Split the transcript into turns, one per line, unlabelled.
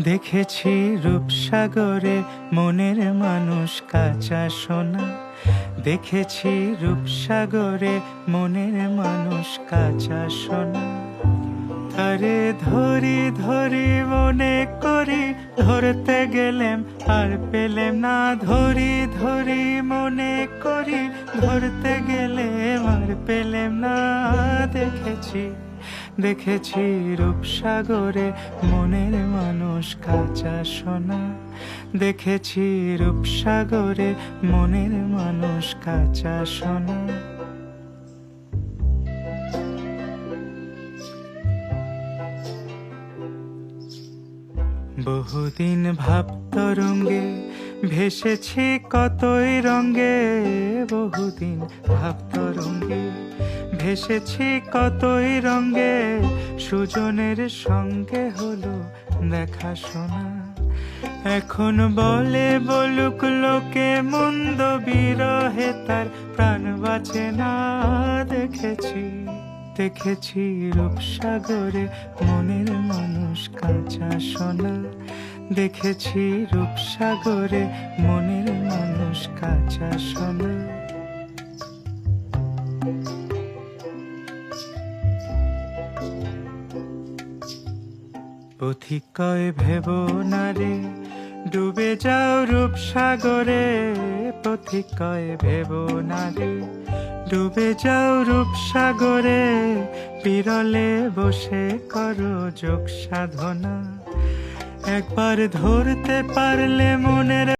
দেখেছি রূপসাগরে মনের মানুষ কাঁচা সোনা। দেখেছি রূপসাগরে মনের মানুষ কাঁচা সোনা। তারে ধরি ধরি মনে করি, ধরতে গেলেম আর পেলেম না। ধরি ধরি মনে করি, ধরতে গেলেম আর পেলেম না। দেখেছি দেখেছি রূপসাগরে মনের মানুষ কাঁচা সোনা। দেখেছি রূপসাগরে মনের মানুষ কাঁচা সোনা। বহুদিন ভাব তরঙ্গে ভেসেছি কতই রঙ্গে বহুদিন ভাব তরঙ্গে ভেসেছি কতই রঙ্গে সুজনের সঙ্গে হলো দেখা শোনা। এখন বলে বলুক লোকে, মন্দ বিরহে তার প্রাণ বাঁচে না। দেখেছি দেখেছি রূপসাগরে মনের মানুষ কাঁচা সোনা। দেখেছি রূপসাগরে মনের মানুষ কাঁচা সোনা। পথিকয় ভেব না রে ডুবে যাও রূপসাগরে। পথিকয় ভেব না রে ডুবে যাও রূপসাগরে। বিরলে বসে করো যোগ সাধনা। একবার ধরতে পারলে মনের